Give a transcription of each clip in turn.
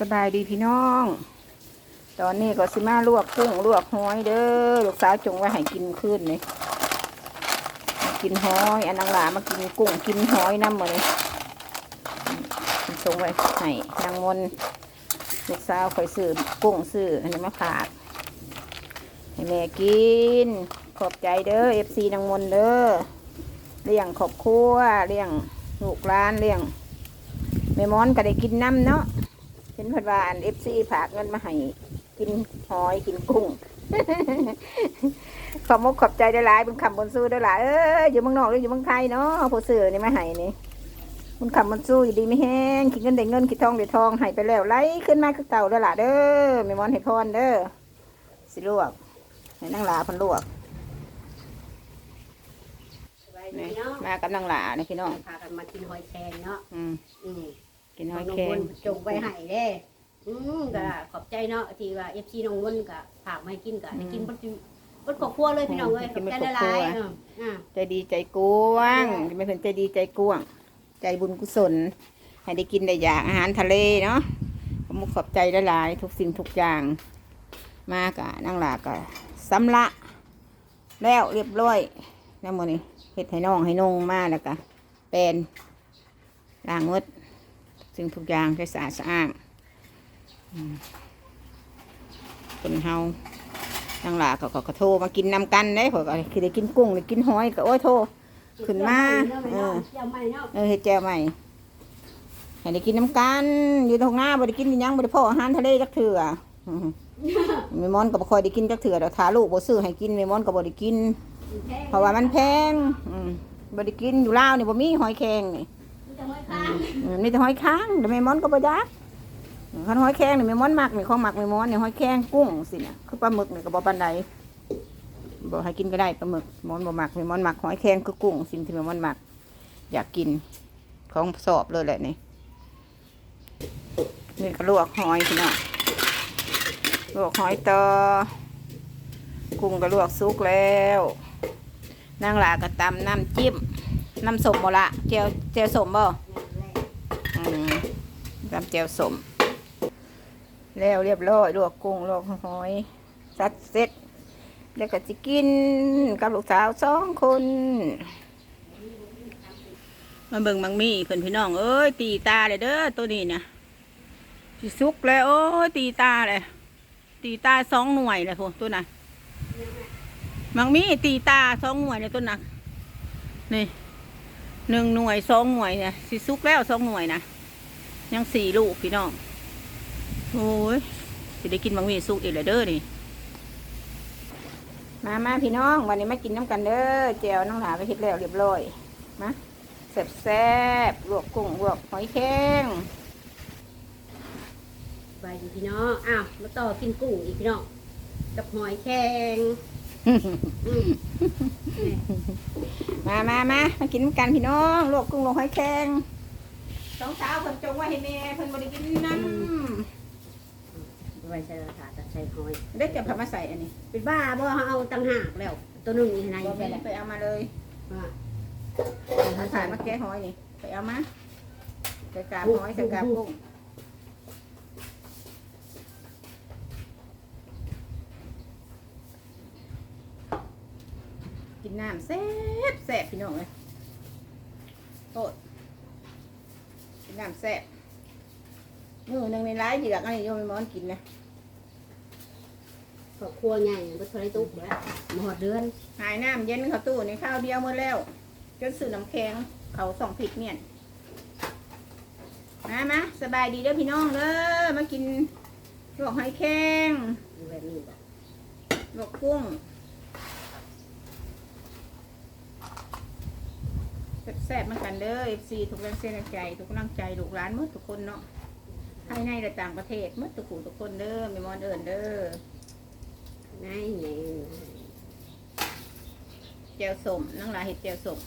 สบายดีพี่น้อง ตอนนี้ก็สิมาลวกกุ้งลวกหอยเด้อ ลูกสาวจงไว้ให้กินขึ้นเลยกินหอยอันนังหลามากินกุ้งกินหอยน้ำมาเลยจงไว้ให้นางมนลูกสาวคอยซื้อกุ้งซื้ออันนี้มาฝากให้แม่กิน ขอบใจเด้อเอฟซีนางมนเด้อ เลี้ยงขอบครัวเลี้ยงลูกร้านเลี้ยงแม่มอนก็ได้กินน้ำเนาะ เห็นเพิ่นว่าอันเอฟซีฝากเงินมาให้กินหอยกินกุ้ง ขอบมกขอบใจได้หลายๆบุญคำบนสู้ได้หลายเอ้ยอยู่เมืองนอกหรืออยู่เมืองไทยเนาะผู้ซื้อนี่มาให้นี่บุญคำบนสู้อยู่ดีไม่แห้งคิดเงินได้เงินคิดทองได้ทองให้ไปแล้วไหลขึ้นมาคือเก่าได้อละเด้อแม่มอนให้พรเด้อสิลวกให้นางหลาเพันลวกสบายนี่ดีเนาะมากับนางหลานะพี่น้องพากันมากินหอยแครงเนาะอืมอืม กินหน้ออยงแครวนงจงไว้ให้เด้ อืมก็ขอบใจเนาะที่ว่า FC น้องวนก็ฝากมาให้กินก็ได้กินบ่จุบ่ครอบครัวเลยพี่น้องเอ้ยขอบใจหลายๆเอออ่า ใจดีใจกว้างไม่เพิ่นใจดีใจกว้าง ใจบุญกุศล ให้ได้กินได้อย่างอาหารทะเลเนาะขอบมุกขอบใจหลายๆทุกสิ่งทุกอย่าง มากะนั่งหลากะสำละ แล้วเรียบร้อยแล้วโมนี่เฮ็ดให้น้องให้นงมาแล้วกะเป็นล้างหมด สิ่งทุกอย่างให้สะอาดสะอ้างอืมคนเฮานั่งหลาก็ก็ก็โทรมากินนำกันได้ข่อยก็คือได้กินกุ้งได้กินหอยก็โอ้ยโทรขึ้นมาเอเอออเจ้าใหม่เนาะเออเฮ็ดแจ่วใหม่ให้ได้กินน้ำกันอยู่ตรงหน้าบ่ได้กินอิหยังบ่ได้พ่ออาหารทะเลจักเถื่ออื้อหือแม่มอนก็บ่ค่อยได้กินจักเถื่อดอกถ้าลูกบ่ซื้อให้กินแม่มอนก็บ่ได้กินแพงเพราะว่ามันแพงอืมบ่ได้กินอยู่ลาวนี่บ่มีหอยแครงนี่ มีแต่หอยค้างอืมมีแต่หอยค้างแต่แม่มอนก็บ่ยักคันหอยแครงนี่แม่มอนมักนี่ของมักแม่มอนนี่หอยแครงกุ้งสิเนี่ยคือปลาหมึกนี่ก็บ่ปานใดบ่ให้กินก็ได้ปลาหมึกแม่มอนบ่มักแม่มอนมักหอยแครงคือกุ้งสิ่งที่แม่มอนมัก อยากกินของสอบเลยแหละนี่นี่ก็ลวกหอยพี่น้องลวกหอยต่อกุ้งก็ลวกสุกแล้วนางหลากระตำน้ำจิ้ม น้ำสมบ่ละเจียวเจียวสมบ่อืมตำเจียวสม แล้วเรียบร้อยลวกกุ้งลวกหอยซัดเสร็จแล้วก็จะกินกับลูกสาวสองคนมาเบิ่งมังมีเพิ่นพี่น้องเอ้ยตีตาเลยเด้อตัวนี้นะสิสุกแล้วโอ้ยตีตาเลยตีตาสองหน่วยเลยพวกตัวน่ะมังมีตีตาสองหน่วยเลยตัวน่ะนี่ หนึ่งหน่วยสองหน่วยเนี่ยสิสุกแล้วสองหน่วยนะยังสี่ลูกพี่น้องโอ้ยสิได้กินมังมีสุกอีกเลยเด้อนี่มามาพี่น้องวันนี้มากินน้ำกันเด้อแจวน้องหลาไปเฮ็ดแล้วเรียบร้อยมาแซ่บแซ่บๆลวกกุ้งลวกหอยแครงสบายดีพี่น้องอ้าวมาต่อกินกุ้งอีกพี่น้องกับหอยแครงอื มนี่มามามามากินกันพี่น้องลวกกุ้งลวกหอยแครงสองสาวเพิ่นจงไว้ให้แม่เพิ่นบ่ได้กินน้ไว้ใส่ถาดใส่หอยำเด็กจะพามาใส่อันนี้เป็นบ้าบ่เอาตั้งหากแล้ว ตัวหนึงนี่นายบ่ไปแม่นแล้วไปเอามาเลยว่ามาถ่ายมาแกะหอยนี่ไปเอามาใส่กาบหอยใส่กาบกุ้งกิ นน้ำแซ่บแซ่บพี่น้องเลยโตดกินน้ำแซ่บมือหนึ่งในร้ายเหยือกอันนี้โยมไม่มอนกินนะครอบครัวใหญ่บ่เคยตุกแล้วมาหอดเดือนหายน้ำเย็นเขาตู้ในข้าวเดียวหมดแล้ว จนซื้อน้ำแข็งเขาสองผิดเมียนมามาสบายดีเด้อพี่น้องเด้อมากินลวกหอยแครงอยู่แบบนี้บ่ลวกกุ้ง แซ่บๆมากันเด้อ FC ทุกแรงเส้นแรงใจ ทุกกำลังใจลูกหลานหมดทุกคนเนาะภายในและต่างประเทศหมดทุกผู้ทุกคนเด้อไม่มอนเอินเด้อนายใหญ่แจวสมนั่งหลายเห็ดแจวสม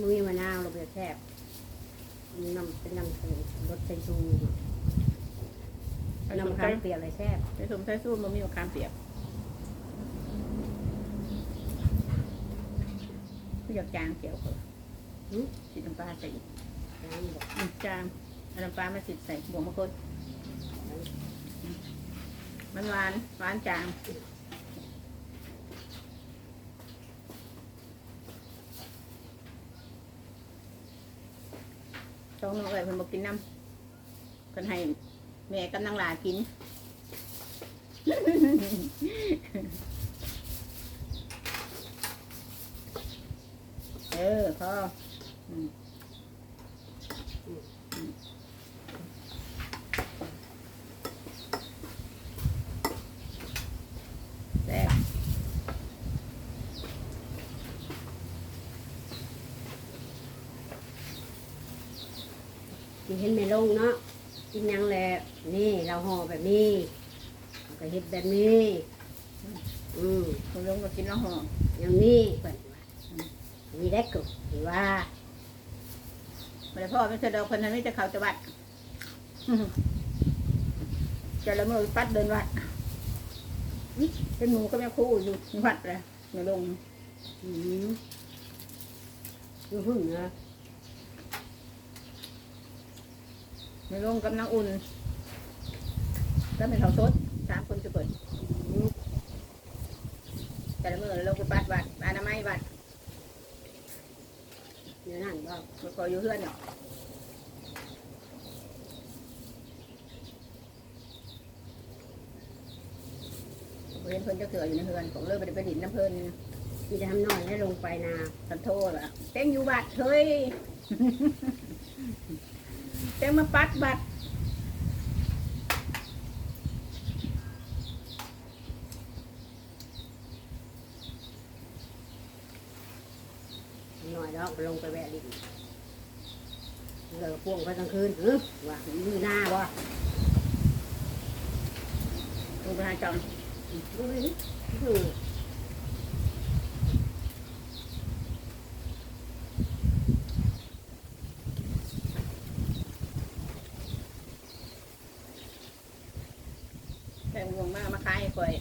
มุ้ยมะนาวเราไปแทบน้ำเป็นน้ำเป็นรสใส่ชูน้ำน้ำข้าข้าววเปียกอะไรแซ่บใส่สมใส่สู้มันมีมะขามเปียก ไม่อยากจางเจียวเถอะฉีดน้ำปลาใส่อีกน้ำบอกอืมจางน้ำปลามาสิใส่บวงมะกรูดมันหวานหวานจางต้องน้องเอ๋ยเพิ่นบอกกินน้ำเพิ่นให้แม่กับนางหลากิน เออพออืมอืมแซ่บกินเห็นไม่ลงเนาะกินหยังแหละนี่เราห่อแบบนี้เราก็เฮ็ดแบบนี้ อืมคุณลุงก็กินแล้วหอมอย่างนี้เปิดว่ามี ได้กุหรือว่ามาเลยพ่อไม่เคยเดาคนนั้นไม่จะเขาจะวัดจะละเมอปัดเดินวัดอุ๊ยเป็นหมูก็แม่ครู่อยู่วัดเลยไม่ลงอืมอยู่หึ่งนะไม่ลงกับนางอุ่นก็เป็นเขาสดสามคนจะเปิดอืมแต่ละเมื่อลงไปปัดวัดอนามัยวัด เดี๋ยวนั่นกมันก็อยู่เพื่อนเนาะเห็นเพิ่นจะเถื่ออยู่ในเฮือนผมเลยไปไปดินน้ำเพิ่นมีแต่ทำน้อยแล้วลงไปนาสันโทษอะเต็งอยู่บัตรเฮ้ยเต็งมาปัดบัตร ทำน้อยแล้วลงไปแวะดิน เลยพ่วงไปกลางคืนเออว่ามือหน้าบ่ลงไปหาจอมอืมอืม แบ่งวงมามาขายให้ข่อย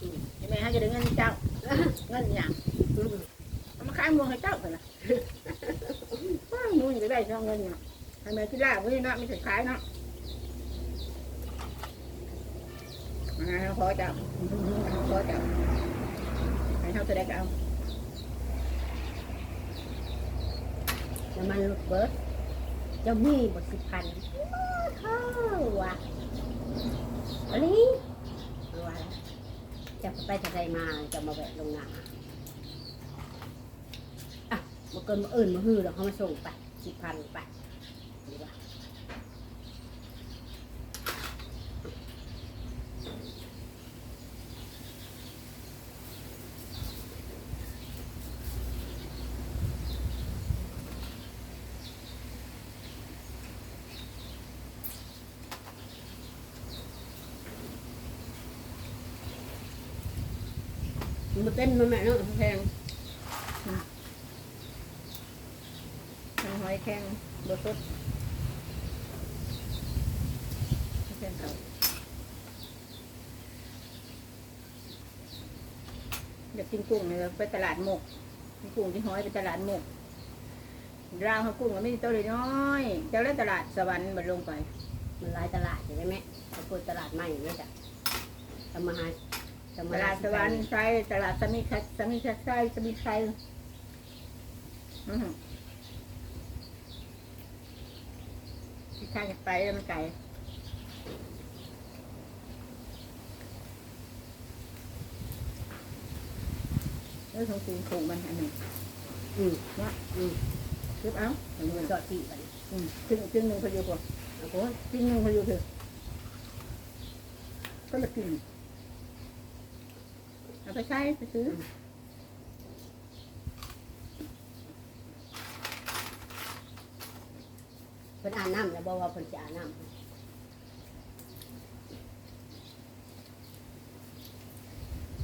อืมแม่ให้จะได้เงินเจ้า เงินอย่าง อืม เอามาขายมวงให้เจ้ากันนะ ว้าวนู่นจะได้ช่องเงินเนาะให้ แม่ที่ลาบนี่เนาะไม่ใช่ขายเนาะมาขอจ้าขอจ้าให้เขาจะได้ก็เอาน้ำมันรถเบิร์ดเจ้ามีบทสิบพันเท่าว่ะอันนี้ว่าจะไปทะเลมาจะมาแวะลงนาอะมาเกินมาอื่นมาฮือเราเขามาส่งไปสิบพันไป มันเต้นมาแม่เนาะแพงทางหอยแข็งบดสดแข็งเขาอยากกินกุ้งเลยไปตลาดหมกกินกุ้งที่หอยไปตลาดหมกราวเขากุ้งมันไม่ได้ตัวเลยน้อยเจ้าเล่นตลาดสวรรค์มันลงไป มันหลายตลาดใช่ไหมแม่ไปเปิดตลาดใหม่เนี่ยจ้ะทำมาหา ตลาดสวรรค์ไซตลาดสมิคัสมิคัสไซสมิไซอือหือที่ข้างไปแล้วมันไก่เออของกูถูกมันอันนี้อืมซื้อเอาเอาเงินจอดที่ไปอืมซึ่งซึ่งหนึ่งเขาอยู่ก่อนโอ้โหซึ่งหนึ่งเขาอยู่เถอะก็ละกิน ไปใช้ไปซื้อเพิ่นอ่านน้ำแล้วบอกว่าเพิ่นจะอ่านน้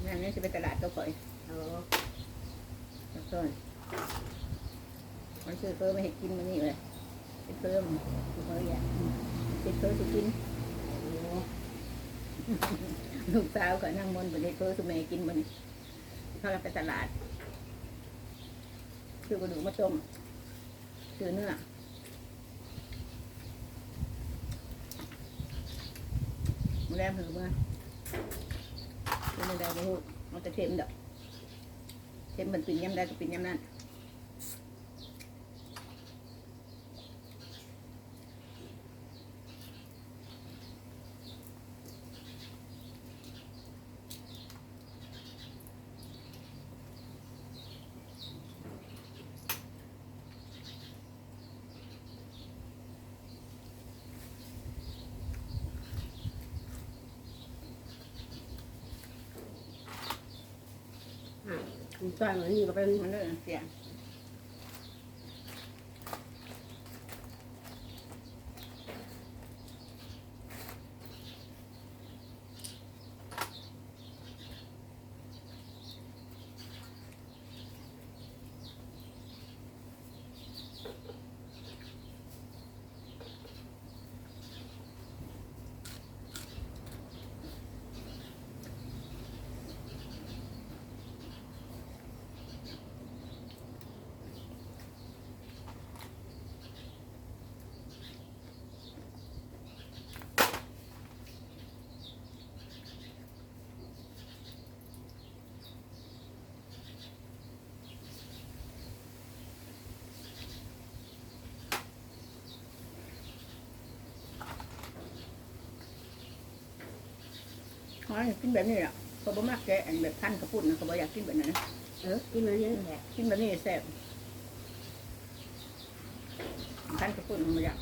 งานนี้จะไปตลาดก็ก่อยำเอาแล้วก็มันซื้อเพิ่มมาให้กินมันนี่เลยเป็นเพิ่มเพิ่นอยากเป็นเพิ่มสิกิน โอ้โห ลูกสาวก็นั่งมนบนเด็กเพิ่มสุแม่กินบนนี้เขาเราไปตลาดซื้อกระดูกมาต้มซื้อเนื้อมรมเถอเมื่อเป็นอะไรบ่ฮู้มันจะเค็มดอกเค็มมันปิ่นยำได้ก็ปิ่นยำนั่น อะมันอยเหมือนนี่ก็เป็นมันเลยเสียง อ๋อกินแบบนี้แหละเขาบ่มากแกะอันแบบพันกระปุ่นนะเขาบ่อยากกินแบบนั้นนะเออกินมันเยอะแหละกินแบบนี้แซ่บพันกระปุ่นบ่อยาก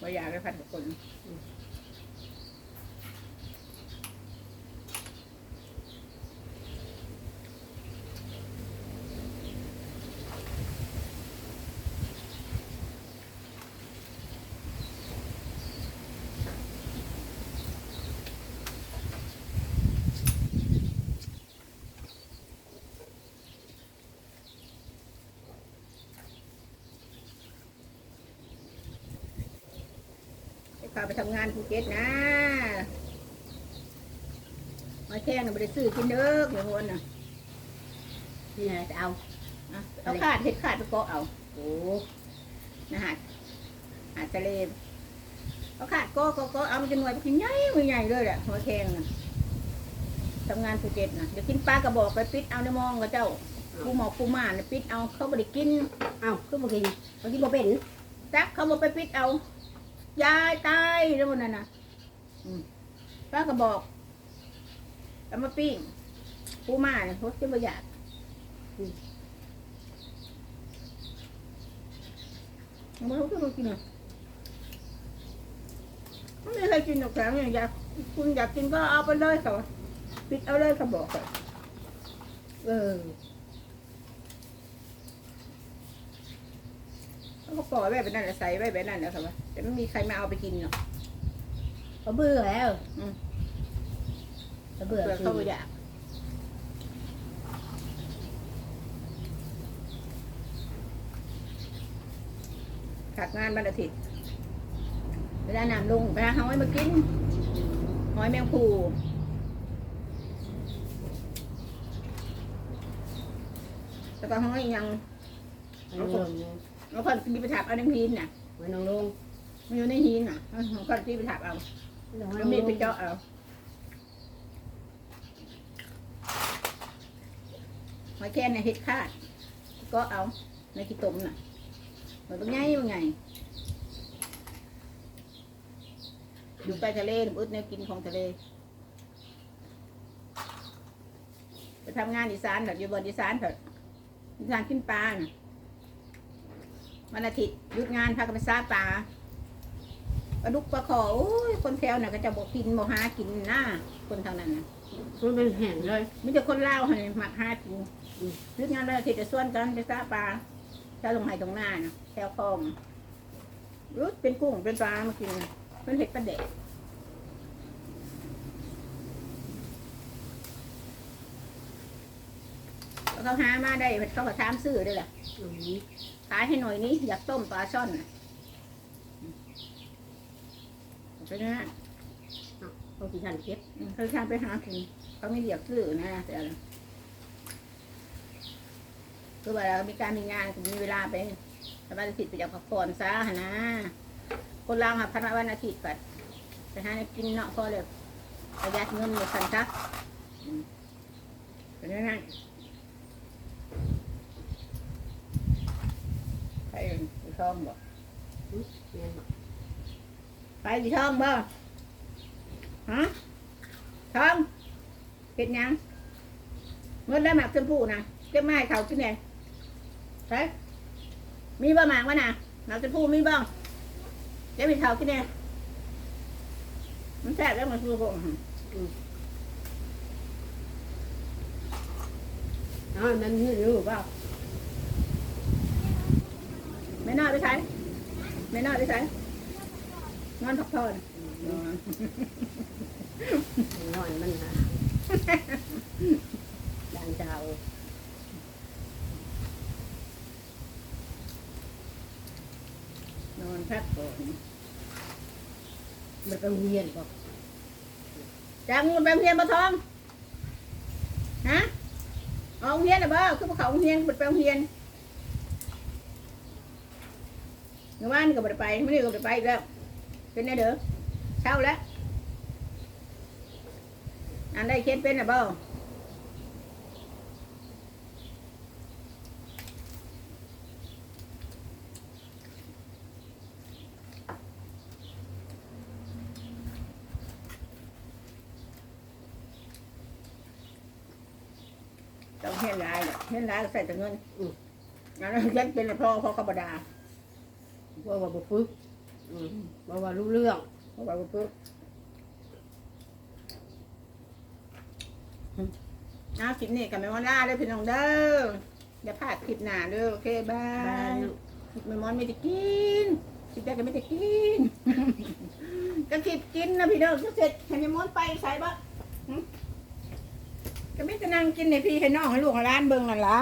บ่อยากได้พันกระปุ่น พาไปทำงานภูเก็ตนะมาแข่งน่ะไม่ได้ซื้อกินเด้อเดี๋ยวคนน่ะนี่แหละจะเอาอะเอาขาดเห็ดขาดไปเกาะเอา โอ้นะฮะหาดทะเลเอาขาดเก็ก็ก็เอามันจะหน่วยไปกินใหญ่มือใหญ่เลยแหละหัวแข่งน่ะทำงานภูเก็ตนะเดี๋ยวกินปลากระบอกไปปิดเอาในมองกับเจ้าปูหมอกปูหมาเนี่ยปิดเอาเขาไม่ได้กิน เอาขึ้นมากินมากินมาเป็นจักเขาบอกไปปิดเอา ยายตายแล้วมันนั่นน่ะอืมป้าก็บอกเอามาปิ้งปูมาเนี่ยเขาจะประหยัดอืมมันเขาจะมากินอะไม่มีใครกินหรอกแข็งอย่างอยากคุณอยากกินก็เอาไปเลยเขาปิดเอาเลยเขาบอกเขาเออ เขาก็ปล่อยไว้แบบนั้นแหละใส่ไว้แบบนั้นแหละค่ะว่าแต่ไม่มีใครมาเอาไปกินหรอกเขาเบื่อแล้วอืมเขาเบื่อเผื่อคืเขาออยากขาดงานวันอาทิตย์เวลานำลงไปหาหอยมากินหอยแมงภูแล้วก็หอยอีกอยังน้องลง แล้วคนมีไปถับเอาในหินน่ะไว้น้องลงมันอยู่ในหินน่ะแล้วคนที่ไปถับเอาน้องแล้วมีดไปเจาะเอาหอยแค่ในเห็ดคาด ก็เอาในขี้ตมน่ะมันเป็นไงมันไงอยู่ไปทะเลหนุ่มอึดเนี่ยกินของทะเลไปทำงานอีสานเถอะอยู่บนอีสานเถอะอีสานกินปลาน่ะ วันอาทิตย์หยุดงานพากันไปซาปลาปลาดุกปลาขอโอ้ยคนแถวน่ะก็จะบอกกินบอกหากินหน้าคนทางนั้นน่ะมันเป็นแห่งเลยมีแต่คนเล่าวให้หมักหากินหยุดงานวันอาทิตย์จะส่วนกันไปซาปลาถ้าลงไห้ตรงหน้าน่ะแถวคลองรู้เป็นกุ้งเป็นปลามากินเป็นเห็ดปลาแดกแล้ว เขาหามาได้เขาก็ถามซื้อได้แหละอืมขายให้หน่อยนี้อยากต้มปลาช่อนน่ะเป็นไงเขาที่ทันเก็บเขาทางไปหากินเขาไม่อยากซื้อนะแต่อะไรคือว่าเรามีการมีงานมีเวลาไปสบายอาทิตย์ไปจากพักผ่อนซะหั่นนะ คนลาวค่ะพันวันอาทิตย์กัดไปหาในกินเนาะพอเลยประหยัดเงินหมดสันจ้ะอืมเป็นยังไงไป อยู่ช่องบ่ไปอยู่ช่องบ่ฮะช่องเป็นยังเงินได้หมากชมพูนะเก็บไม้เขากินไงไปมีบ่หมากวะน่ะหมากชมพูมีบ่เก็บไปเขากินไงมันแซ่บแล้วมันคือพวกเอ้ามันนี่รู้เปล่า ไม่น้อยไปใช้ไม่น้อยไปใช้นอนพักผ่อนนอนมันหาดังเจ้านอนพักผ่อนมันต้องเรียนบอกจังไปโรงเรียนบ่ทอง ฮะเอาโรงเรียนหรือเปล่าคือพวกเขาโรงเรียนไปโรงเรียน เมื่อวานนี่ก็บ่ได้ไปไม่ได้ก็บ่ได้ไปอีกแล้วเป็นไงเด้อเช้าแล้วอันได้เขียนเป็นหรือเปล่าต้องเห็นหลายแหละเห็นหลายก็ใส่แต่เงินอืมอันนั้นเขียนเป็นแล้วพ่อเขาก็บดา ว่าว่าบ่ฝึกอืมว่าว่ารู้เรื่องเพราะว่าปุ๊บเอาคลิปนี้กับแม่มอนล่าเลยพี่น้องเด้ออย่าพลาดคลิปหน้าเด้อโอเคบาบ้ายน แม่มอนไม่ได้กินคลิปแรกก็ไม่ได้กิน ก็คลิปกินนะพี่น้องจะเสร็จให้แม่มอนไปใส่บะก็ไม่จะนั่งกินในพี่ให้น้องให้ลูกให้ร้านเบิ่งนั่นล่ะ